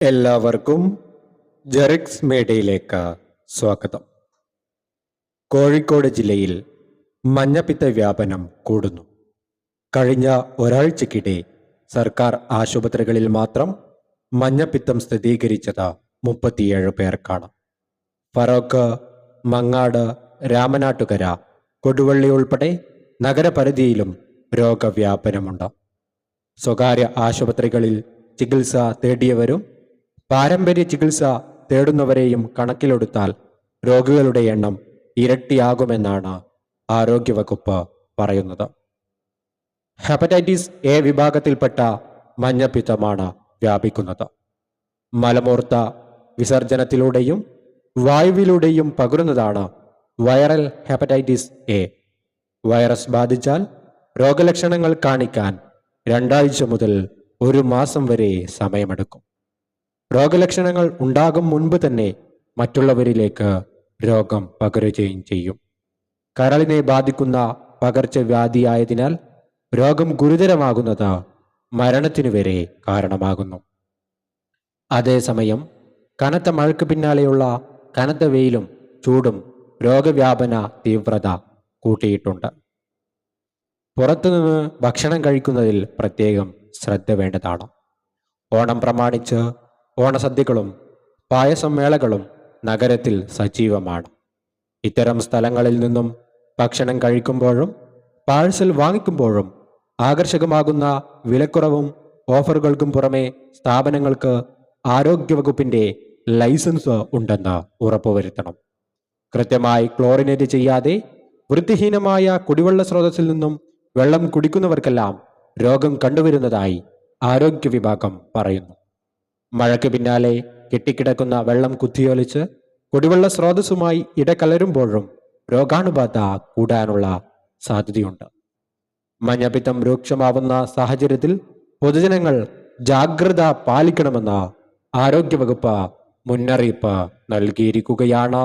എല്ലാവർക്കും ജെറിക്സ് മേഡയിലേക്ക് സ്വാഗതം. കോഴിക്കോട് ജില്ലയിൽ മഞ്ഞപ്പിത്ത വ്യാപനം കൂടുന്നു. കഴിഞ്ഞ ഒരാഴ്ചക്കിടെ സർക്കാർ ആശുപത്രികളിൽ മാത്രം മഞ്ഞപ്പിത്തം സ്ഥിരീകരിച്ചത് മുപ്പത്തിയേഴ് പേർക്കാണ്. ഫറോക്ക് മങ്ങാട് രാമനാട്ടുകര കൊടുവള്ളി ഉൾപ്പെടെ നഗരപരിധിയിലും രോഗവ്യാപനമുണ്ട്. സ്വകാര്യ ആശുപത്രികളിൽ ചികിത്സ തേടിയവരും പാരമ്പര്യ ചികിത്സ തേടുന്നവരെയും കണക്കിലെടുത്താൽ രോഗികളുടെ എണ്ണം ഇരട്ടിയാകുമെന്നാണ് ആരോഗ്യവകുപ്പ് പറയുന്നത്. ഹെപ്പറ്റൈറ്റിസ് എ വിഭാഗത്തിൽപ്പെട്ട മഞ്ഞപ്പിത്തമാണ് വ്യാപിക്കുന്നത്. മലമൂർത്ത വിസർജനത്തിലൂടെയും വായുവിലൂടെയും പകരുന്നതാണ് വൈറൽ ഹെപ്പറ്റൈറ്റിസ് എ. വൈറസ് ബാധിച്ചാൽ രോഗലക്ഷണങ്ങൾ കാണിക്കാൻ രണ്ടാഴ്ച മുതൽ ഒരു മാസം വരെ സമയമെടുക്കും. രോഗലക്ഷണങ്ങൾ ഉണ്ടാകും മുൻപ് തന്നെ മറ്റുള്ളവരിലേക്ക് രോഗം പകരുകയും ചെയ്യും. കരളിനെ ബാധിക്കുന്ന പകർച്ചവ്യാധിയായതിനാൽ രോഗം ഗുരുതരമാകുന്നത് മരണത്തിനു വരെ കാരണമാകുന്നു. അതേസമയം കനത്ത മഴയ്ക്ക് പിന്നാലെയുള്ള കനത്ത വെയിലും ചൂടും രോഗവ്യാപന തീവ്രത കൂട്ടിയിട്ടുണ്ട്. പുറത്തുനിന്ന് ഭക്ഷണം കഴിക്കുന്നതിൽ പ്രത്യേകം ശ്രദ്ധ വേണ്ടതാണ്. ഓണം പ്രമാണിച്ച് ഓണസദ്യകളും പായസമേളകളും നഗരത്തിൽ സജീവമാണ്. ഇത്തരം സ്ഥലങ്ങളിൽ നിന്നും ഭക്ഷണം കഴിക്കുമ്പോഴും പാഴ്സൽ വാങ്ങിക്കുമ്പോഴും ആകർഷകമാകുന്ന വിലക്കുറവും ഓഫറുകൾക്കും പുറമെ സ്ഥാപനങ്ങൾക്ക് ആരോഗ്യവകുപ്പിന്റെ ലൈസൻസ് ഉണ്ടെന്ന് ഉറപ്പുവരുത്തണം. കൃത്യമായി ക്ലോറിനേറ്റ് ചെയ്യാതെ വൃത്തിഹീനമായ കുടിവെള്ള സ്രോതസ്സിൽ നിന്നും വെള്ളം കുടിക്കുന്നവർക്കെല്ലാം രോഗം കണ്ടുവരുന്നതായി ആരോഗ്യ വിഭാഗം പറയുന്നു. മഴയ്ക്ക് പിന്നാലെ കെട്ടിക്കിടക്കുന്ന വെള്ളം കുത്തിയൊലിച്ച് കുടിവെള്ള സ്രോതസ്സുമായി ഇടകലരുമ്പോഴും രോഗാണുബാധ കൂടാനുള്ള സാധ്യതയുണ്ട്. മഞ്ഞപ്പിത്തം രൂക്ഷമാവുന്ന സാഹചര്യത്തിൽ പൊതുജനങ്ങൾ ജാഗ്രത പാലിക്കണമെന്ന് ആരോഗ്യവകുപ്പ് മുന്നറിയിപ്പ് നൽകിയിരിക്കുകയാണ്.